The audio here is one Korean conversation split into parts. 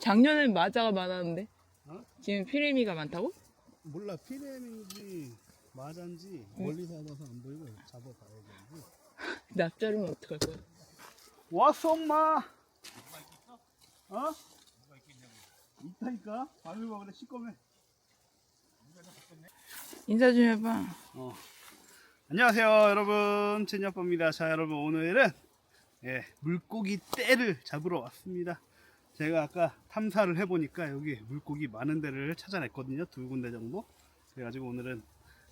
작년엔 마자가 많았는데 어? 지금 피레미가 많다고? 몰라 피렘인지 마잔지 멀리서 봐서 안 보이고 잡아봐야 되는지 납자르면 어떡할 거야? 왔어 엄마 어? 있다니까 밤에 봐 그래 시꺼매 인사 좀 해봐. 어. 안녕하세요 여러분 제니아빠입니다 자 여러분 오늘은 예, 물고기 떼를 잡으러 왔습니다 제가 아까 탐사를 해보니까 여기 물고기 많은 데를 찾아냈거든요 두 군데 정도 그래가지고 오늘은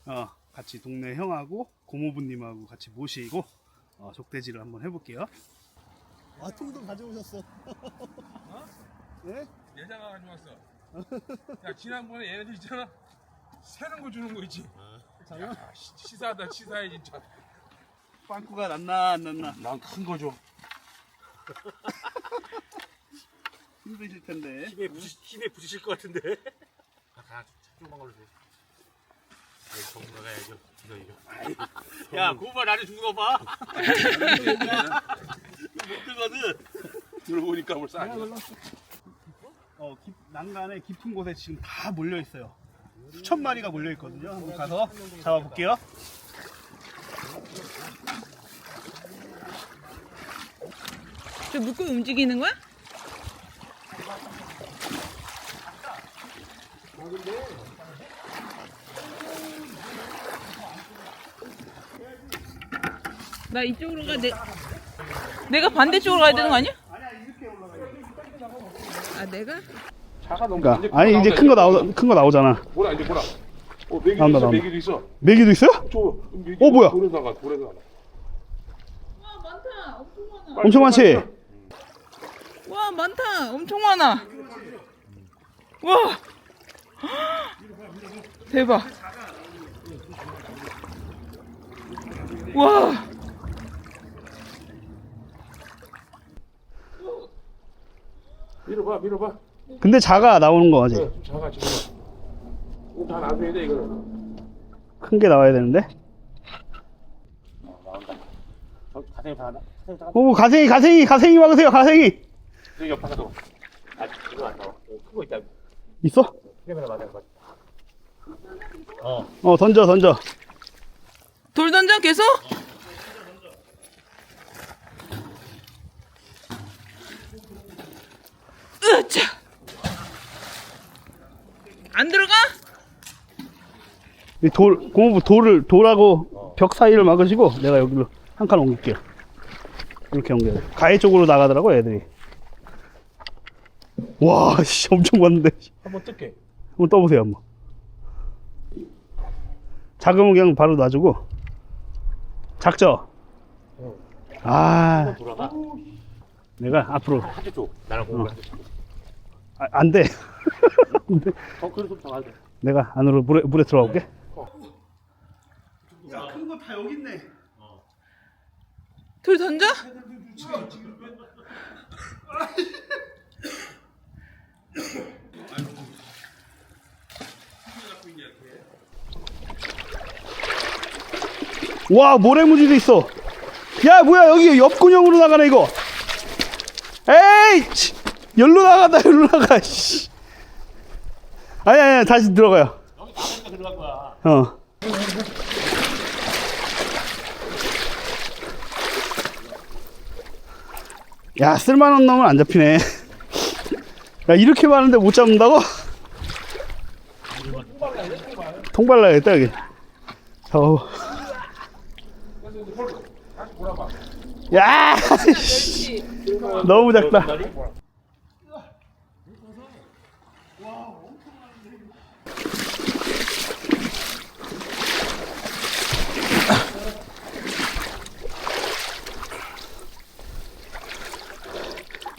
어, 같이 동네 형하고 고모부님하고 같이 모시고 어, 족대지를 한번 해볼게요 아 통도 가져오셨어 네? 여자가 가져왔어. 야 지난번에 얘네들 있잖아. 새는 거 주는 거 있지. 장난? 야, 시- 치사하다 치사해 진짜. 빵꾸가 났나 안 났나 난 큰 거 줘. 힘드실 텐데 힘에 부시, 힘에 부딪힐 것 같은데. 다 조그만 걸로 줘. 여기 정도 가야죠. 이거 이거. 야, 그거봐 나를 주는 거 봐. 이거 못 들거든. 들어보니까 뭘 싸. 어, 깊- 난간에 깊은 곳에 지금 다 몰려 있어요. 수천 마리가 몰려 있거든요. 한번 가서 잡아볼게요. 저 물고기 움직이는 거야? 나 이쪽으로 가. 내, 내가 반대쪽으로 가야 되는 거 아니야? 아 내가? 너무 그러니까 아니 이제 큰 거 나오 큰 거 나오잖아. 뭐라 이제 뭐라. 어 메기도 나온다, 있어 나온다. 메기도 있어. 메기도 있어요? 저 메기 어, 뭐야? 돌에다가 돌에다가. 와 많다. 엄청 많아. 엄청 많지. 와 많다. 엄청 많아. 와. 대박. 와. 밀어봐 밀어봐. 근데 작아 나오는 거 네, 아직. 좀 작아 지금. 이거 다 놔줘야 돼 이거는. 큰 게 나와야 되는데. 저 가슴이 다나 오 가생이 가생이 가생이 막으세요 가생이. 저 옆에 가서. 아, 이거 안 나와. 크고 있다. 있어? 카메라 맞아. 맞아. 어. 어 던져 던져. 돌 던져 계속? 으차. 안 들어가? 이 돌 고모부 돌을 돌하고 벽 사이를 막으시고 내가 여기로 한 칸 옮길게요. 이렇게 옮겨요. 가해 쪽으로 나가더라고 애들이. 와, 씨, 엄청 많은데. 한번 뜰게. 한번 떠보세요 한번. 작으면 그냥 바로 놔주고. 작죠? 아, 돌아가. 내가 앞으로 한쪽 줘. 나랑 공부 한쪽 줘. 아, 안 돼. 안 돼. 더 그래도 더 가야 돼. 내가 안으로 물에 물에 들어가 볼게. 야, 큰 거 다 여기 있네. 돌 던져? 와, 모래무지도 있어. 야, 뭐야, 여기 옆구녕으로 나가네, 이거. 에이! 치. 열로 나간다, 열로 나가, 씨. 아니, 아니, 다시 들어가요. 여기 나가니까 들어간 거야. 어. 야, 쓸만한 놈은 안 잡히네. 야, 이렇게 많은데 못 잡는다고? 통발라야겠다, 여기. 어. 야! 씨. 너무 작다.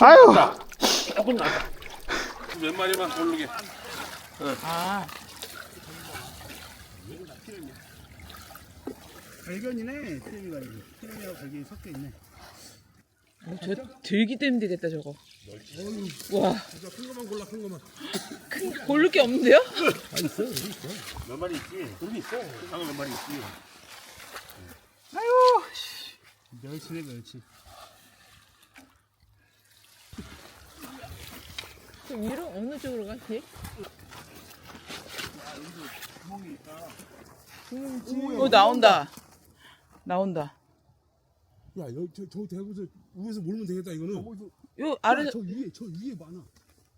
아유! 조금 나. 몇 마리만 고르게. 아, 발견이네, 티레미가 이거. 티레미하고 발견이 섞여 있네. 어, 저 들기 때문에 되겠다 저거. 와, 큰 거만 골라 큰 거만. 큰 고를 게 없는데요? 몇 마리 있지? 게 있어. 상어 몇 마리 있지. 멸치네, 멸치. 위로 어느 쪽으로 가지? 어 나온다. 나온다. 야 여기 저, 저 대구에서 위에서 몰면 되겠다 이거는 요 아래 야, 저 위에 저 위에 많아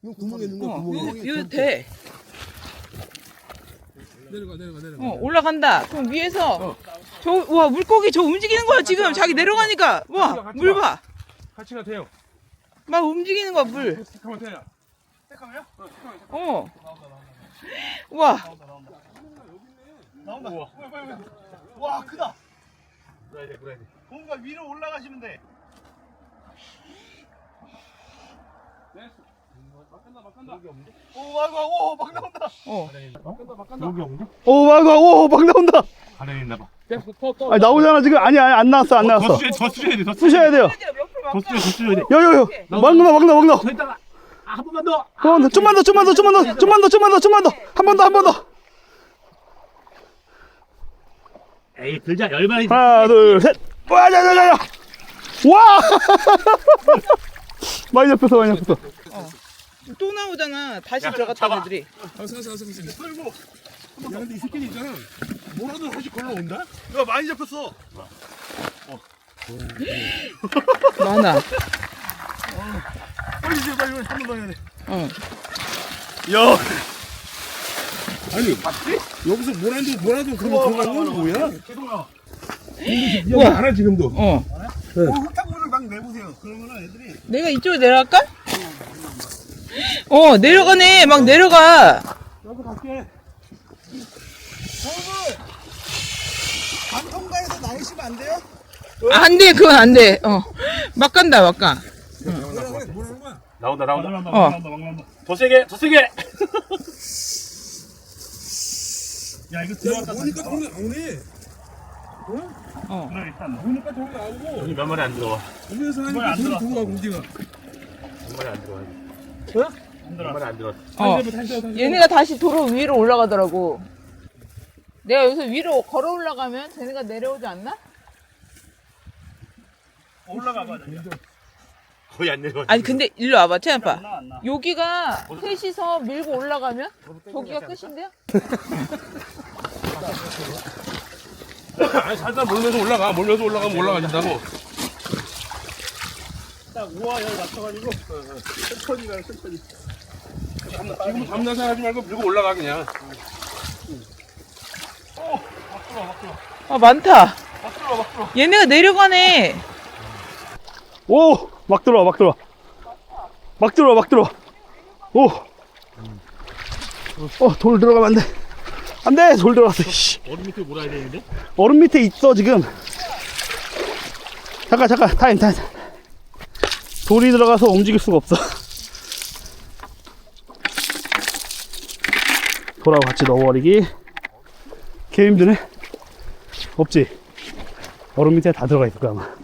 이거 구멍에 있는 거야 어, 구멍에 요, 요 돼. 내려가 내려가 내려가 어, 올라간다. 그럼 위에서 저와 물고기 저 움직이는 거야 지금 자기 내려가니까 와물 봐. 같이 가 돼요 막 움직이는 거야 물. 잠깐만 돼요 잠깐만요. 어. 와 나온다. 와 크다. 물어야 돼 물어야 돼 뭔가 위로 올라가시면 돼. 오, 막, 막, 오, 막 나온다. 어. 여기 없는데? 오, 막, 막, 오, 막 나온다. 가래 있나 봐 아니, 나오잖아, 지금. 아니, 아니, 안 나왔어, 안 나왔어. 더 수셔야 더 수셔야 돼 더 쑤셔야 돼요. 더 수셔 더 수셔야 돼 여, 여, 여. 막 나와, 막 나와, 막 나와. 한 번만 더 어, 좀만 더, 좀만 더, 좀만 더, 좀만 더, 좀만 더, 좀만 더. 한 번 더, 한 번 더. 에이 들자 열마리 하나, 둘, 셋. 와, 야, 야, 야, 야. 와! 많이 잡혔어, 많이 잡혔어. 또 나오잖아. 다시 야, 들어갔다 잡아. 애들이. 알았어 알았어 알았어 알았어 야 근데 이 새끼는 있잖아 뭐라도 다시 걸러온다? 야, 많이 잡혔어. 많아. 주세요, 빨리, 빨리. 한 번 더 해야 돼. 어. 야, 아니 맞지? 여기서 뭐라도 뭐라도 그러면 들어가는 건 뭐야? 계속나. 여기 알아 지금도 어. 어, 흙탕물을 막 내보세요. 그러면은 애들이. 내가 이쪽으로 내려갈까? 어 내려가네. 막 내려가. 여기 갈게. 방송가에서 나오시면 안 돼요? 안 돼. 그건 안 돼. 어. 막 간다. 막 가. 거야? 나온다 나온다 어. 막 나온다. 더 세게 더 세게 야, 이거 야 들어갔다. 보니까 돈이 나오네 어. 그래, 일단. 보니까 돈이 나오고 여기 몇 마리 안 들어와 하니까 돈이 몇 마리 안 들어와 안안 어. 다시 다시 얘네가 다시 도로 위로 올라가더라고. 내가 여기서 위로 걸어 올라가면 쟤네가 내려오지 않나? 올라가 봐. 거의 안 내려와 아니 근데 일로 와봐 나, 안 나. 여기가 셋이서 밀고 올라가면 저기가 끝인데요? 아니 살짝 몰면서 올라가 몰면서 올라가면 올라가진다고 딱 우와, 여기 맞춰가지고. 천천히 가요, 천천히. 지금 잠나서 하지 말고 밀고 올라가 그냥 아 많다. 얘네가 내려가네. 오! 막 들어와, 막 들어와. 막 들어와, 막 들어와. 오! 어, 돌 들어가면 안 돼. 안 돼! 돌 들어갔어, 씨. 얼음 밑에 몰아야 되는데 얼음 밑에 있어, 지금. 잠깐, 잠깐, 타임, 타임. 돌이 들어가서 움직일 수가 없어. 돌하고 같이 넣어버리기. 개 힘드네. 없지? 얼음 밑에 다 들어가 있을 거야, 아마.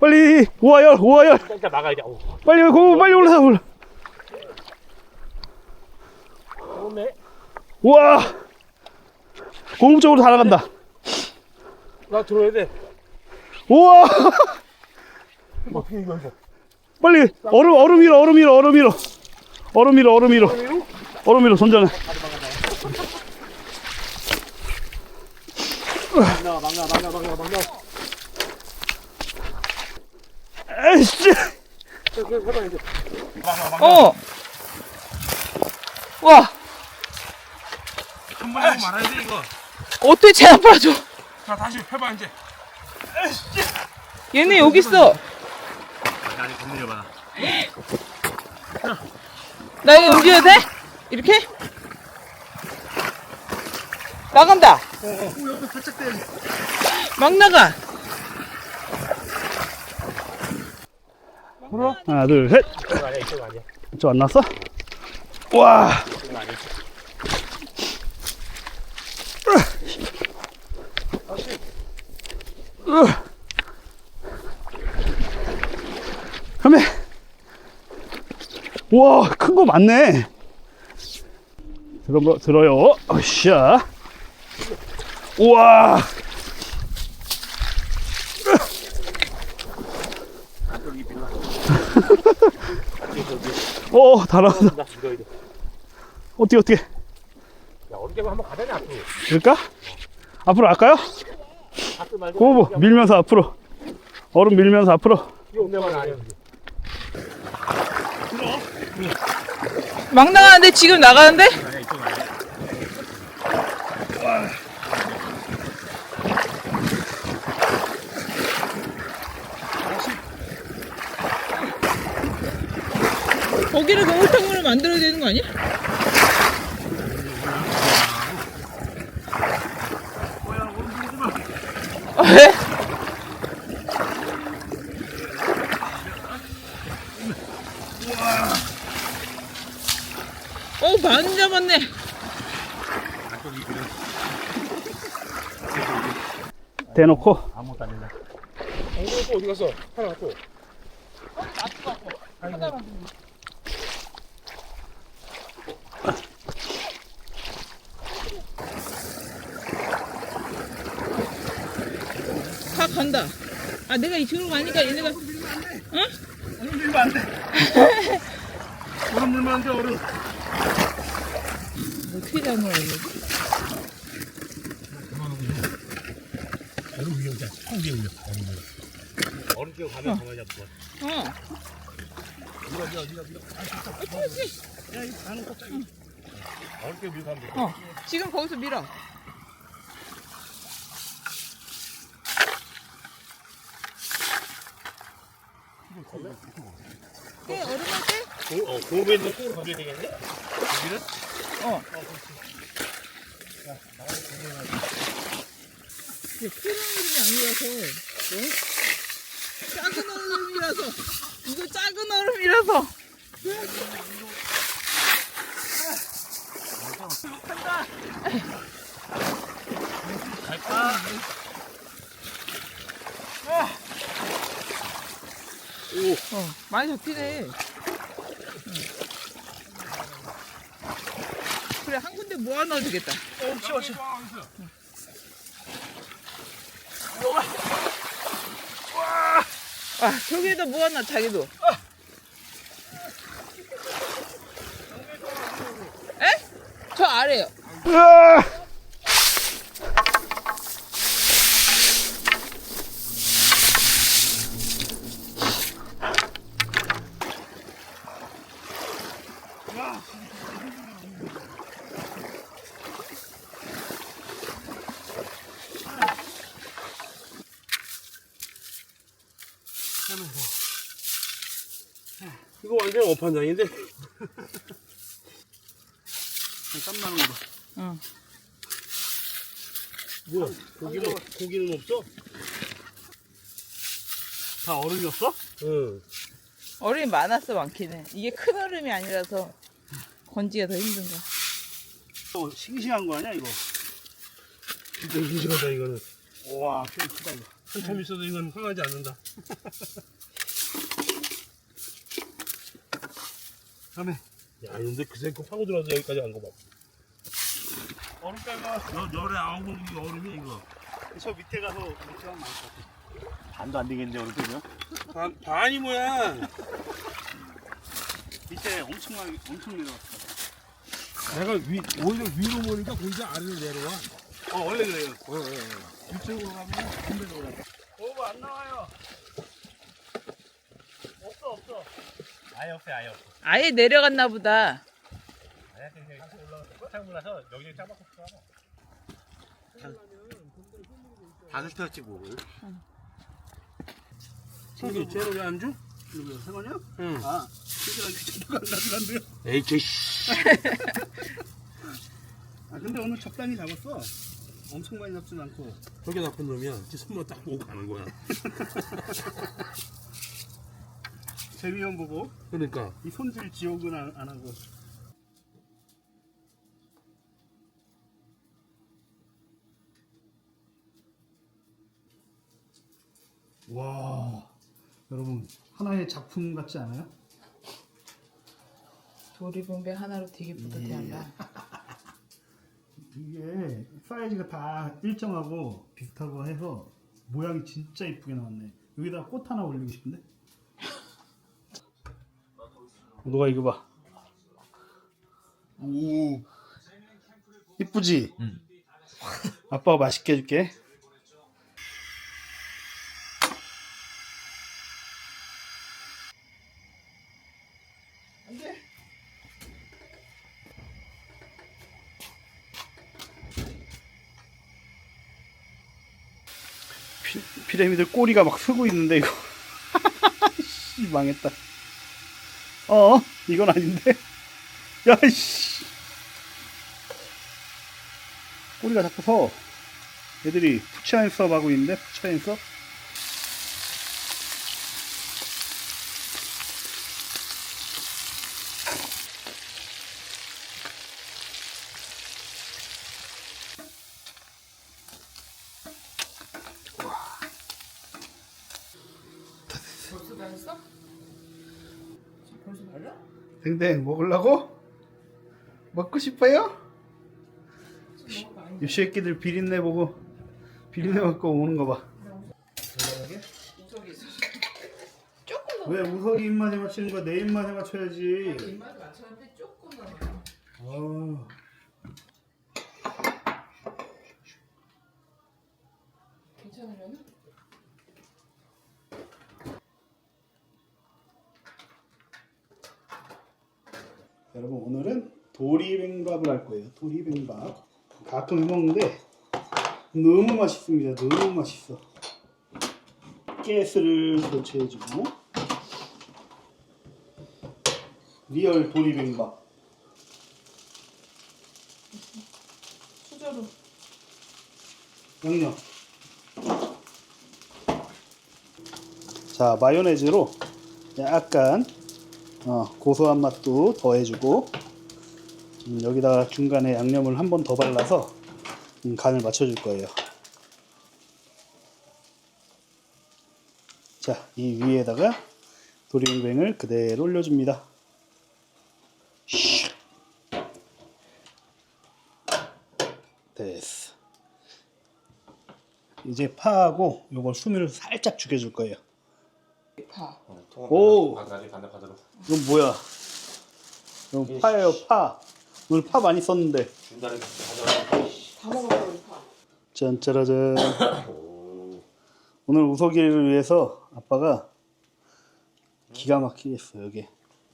빨리 우아열 우아열. 일단 막아야 돼 오, 빨리 고 빨리 올라가 올라 오네 우와. 공격적으로 다 나간다. 나 들어야 돼. 우와. 어떻게 이거 이거 빨리 얼음 얼음 위로 얼음 위로 얼음 위로 얼음 위로 얼음 위로 얼음 위로 손전해. 막나 막나 막나 막나 막나 에이씨 어. 와 한번 하고 말아야 돼 이거 어떻게 쟤 아빠 줘? 자 다시 해봐 이제 얘네 여기 있어. 아니 건드려봐 나 이거 움직여도 돼? 이렇게? 나간다. 막 나가. 하나 둘 셋. 이쪽 아니야 이쪽 아니야 저안 났어? 와. 이쪽 아니야 가메 우와 큰 거 많네. 들어 들어요. 어쌰 우와 오, 다 나왔어. 나 이거 이거. 어떻게, 어떻게. 야 어렵게 한번 가자냐 앞으로. 될까? 앞으로 갈까요? 앞으로 말고. 고보, 밀면서 앞으로. 얼음 밀면서 앞으로. 이거 운명은 아니야. 막 나가는데 지금 나가는데? 아니야 이쪽 아니야. 거기를 그 올탕물을 만들어야 되는 거 아니야? 아, 왜? 어, 많이 잡았네. 대놓고. 아무것도 안 된다. 어, 어디 갔어? 하나 갖고. 다 간다. 아, 내가 이쪽으로 가니까 얘네가, 어? 얼음 밀면 안 돼. 얼음 밀면 안 돼, 얼음. 어떻게 잡는 거지? 얼음 위에 오자. 통 위에 올려. 얼음 위에. 얼음 끼고 가면 가만히 잡을 거야. 어. 얼음 끼고 밀고 가면 돼. 어. 지금 거기서 밀어. 깨, 얼음을 깨? 고, 어, 고배도 통으로 가져야 되겠네? 어. 이게 큰 얼음이 아니라서, 어? 작은 얼음이라서, 이거 작은 얼음이라서. 간다. 갈까? 어, 많이 잡히네. 응. 그래, 한 군데 모아 넣어야 되겠다. 어, 치워, 치워. 아, 저기에다 모아놔, 자기도. 에? 저 아래요. 으아! 이거 완전 어판장인데? 땀 나는 거. 응. 뭐야? 고기는, 고기는 없어? 다 얼음이었어? 응. 얼음이 많았어, 많기는. 이게 큰 얼음이 아니라서 건지가 더 힘든 거야. 어, 싱싱한 거 아니야, 이거? 진짜 인식하다, 이거는. 와, 좀 크다, 이거. 한참 있어도 이건 상하지 않는다. 다음에 야, 근데 그새 거 파고 들어와서 여기까지 간 거 봐. 얼음 빼가 너, 열에 아홉 공기 얼음이 이거. 저 밑에 가서 밑에 하면 나을 것 같아. 반도 안 되겠는데, 얼음 빼면? 반, 반이 뭐야? 밑에 엄청나게, 엄청 내려왔어. 내가 위, 오히려 위로 보니까 거기서 아래로 내려와. 어, 원래 그래요. 어, 어, 어. 이쪽으로 가면 반대로 올라. 오버 안 나와요. 없어, 없어. 아예 없어, 아예 없어. 아예 내려갔나 보다. 아예 그냥 다시 올라가서 꽉 몰라서 여기 짜박고 들어가. 다섯 터치 뭐. 이게 쟤는 왜안 줘? 누구야, 세건이야? 응. 아, 친구랑 귀찮다고 안 가져간대요. 에이, 개 씨. 아, 근데 오늘 적당히 잡았어. 엄청 많이 잡진 않고. 저게 나쁜 놈이야. 지 손만 딱 보고 가는 거야. 재미만 보고 그러니까. 이 손질 지옥은 안, 안 하고. 와, 여러분 하나의 작품 같지 않아요? 도리봉배 하나로 되게 뿌듯해한다. 이게 사이즈가 다 일정하고 비슷하고 해서 모양이 진짜 이쁘게 나왔네. 여기다 꽃 하나 올리고 싶은데? 너가 이거 봐. 오. 이쁘지? 아빠가 맛있게 해줄게. 피, 피라미드 꼬리가 막 쓰고 있는데 이거 씨, 망했다. 어 이건 아닌데. 야씨 꼬리가 자꾸 서. 애들이 푸치안섭 하고 있는데. 벌써 다 했어? 벌써 발라? 댕댕 먹으려고? 먹고 싶어요? 이 새끼들 비린내 보고 비린내 갖고 오는 거 봐. 조금 더 왜 우석이 입맛에 맞추는 거야? 내 입맛에 맞춰야지. 입맛에 맞췄는데 조금 더. 아, 괜찮으려나? 여러분 오늘은 도리뱅밥을 할 거예요. 도리뱅밥. 가끔 해 먹는데 너무 맛있습니다. 너무 맛있어. 가스를 교체해주고 리얼 도리뱅밥. 수저로. 양념. 자 마요네즈로 약간 어, 고소한 맛도 더해주고 음, 여기다가 중간에 양념을 한 번 더 발라서 음, 간을 맞춰줄 거예요. 자, 이 위에다가 도리뱅뱅을 그대로 올려줍니다. 슉. 됐어. 이제 파하고 요걸 수미를 살짝 죽여줄 거예요. 파. 오! 반다리 반다 반다로. 이건 뭐야? 이건 파예요, 파. 오늘 파 많이 썼는데. 중간에 가져가. 다 먹어버려 파. 짠짜라짠. 오. 오늘 우석이를 위해서 아빠가 기가 막히게 했어, 여기.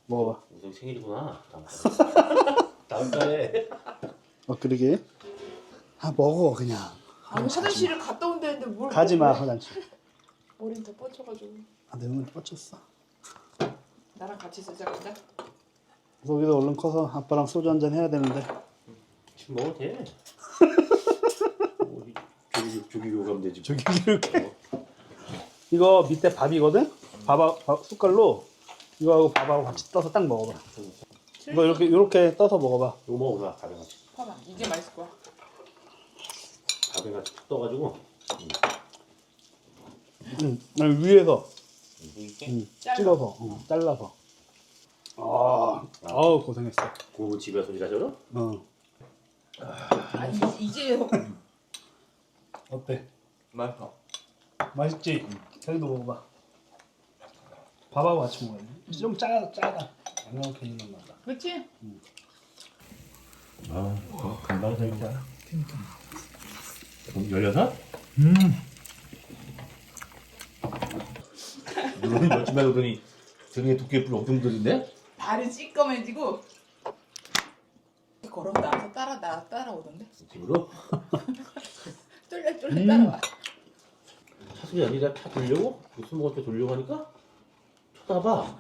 먹어봐. 우선 생일이구나. 다음 달에. 다음 달에. 어, 그러게. 아, 먹어, 그냥. 아니 화장실을 갔다 온다는데 뭘? 가지 마? 화장실. 머리는 더 뻗쳐가지고. 아, 내 눈에 뻗쳤어. 나랑 같이 쓰자 근데. 우석이도 얼른 커서 아빠랑 소주 한잔 해야 되는데. 지금 먹어도 돼. 오, 이 조기 조기교 가면 되지. 저기 이렇게. 이거 밑에 밥이거든? 밥, 밥 숟갈로 이거하고 밥하고 같이 떠서 딱 먹어봐. 이거 이렇게 이렇게 떠서 먹어봐. 이거 먹어봐. 밥에 같이. 파봐. 이게 맛있을 거야. 밥에 같이 툭 떠가지고. 응, 아니, 위에서 이렇게 응, 잘라. 찍어서 응, 잘라서. 아, 아우 고생했어. 고부 집에서 일하셔? 어, 아니 이제 어때? 맛있어. 맛있지? 자기도 먹어봐. 밥하고 같이 먹어야 돼. 좀 짜, 짜다. 양념 괜히 맛다. 그렇지? 아, 금방 되겠다. 그럼 열여섯? 음, 눈이 멋지 말고 더니 등에 두께불 엄청 들인데? 발은 찌꺼매지고 걸어 나와서 따라 나 따라오던데. 집으로? 쫄래 쫄래 음. 따라와. 차순이 아니라 차 돌려고? 그술 먹을 때 돌려고 하니까 쳐다봐.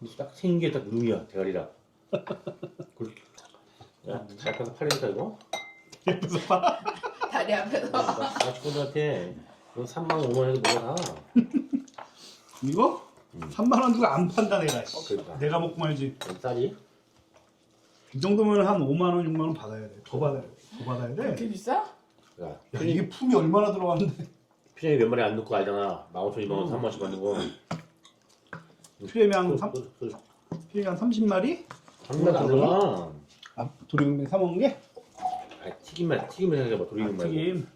근데 딱 생긴 게 딱 눈이야, 대가리랑. 그렇게. 야, 잘 가서 팔리니까 이거? 다리 앞에서. 나 친구들한테 너 3만 원, 5만 원에도 먹어라. 이거? 3만 원 주고 안 판다 내가. 씨. 그러니까. 내가 먹고 말지. 쌀이? 이 정도면 한 5만 원, 6만 원 받아야 돼. 더 받아야 돼. 더 받아야 돼. 그렇게 비싸? 야, 야, 이게 품이 얼마나 들어갔는데. 표정이 몇 마리 안 넣고 알잖아. 15,000, 2만 원, 3만 원씩 받는 거. 피엠이 한, 삼, 그, 그, 피엠이 한 30마리? 장난 안 들어가. 아, 도리뱅뱅 사 먹는 게? 튀김만, 튀김을 생각해봐, 돌리는 말고. 튀김.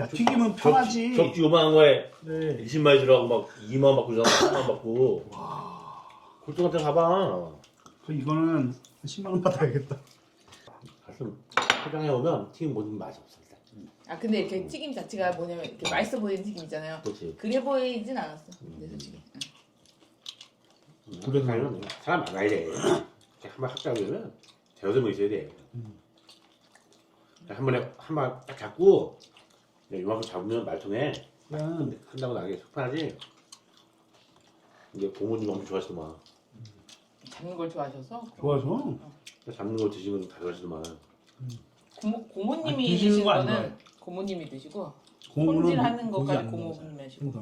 야, 튀김은 편하지. 격지 요만한 거에 네. 20마리 들어가고 막 2만 원 받고 3만 원 받고. 골동 같은 거 가봐. 그 이거는 10만 원 받아야겠다. 가끔 포장해 오면 튀김 모든 맛이 없어 일단. 아 근데 이렇게 튀김 자체가 뭐냐면 이렇게 맛있어 보이는 튀김 있잖아요. 그렇지. 그래 보이진 않았어. 근데 솔직히. 응. 그래서 사람은 사람 많아야 돼. 한번 합작하려면 대여점이 있어야 돼. 음. 한 번에 한번딱 잡고 그냥 이만큼 잡으면 말통에 그냥 한다고 나게 속편하지. 이제 부모님 엄청 좋아하시더만. 잡는 걸 좋아하셔서 좋아서 잡는 거 드시는 거다 좋아하시더만. 고모, 고모님이 아니, 드시는 드시는 거안 거는. 고모님이 드시고 손질하는 것까지. 고모님이 하시고.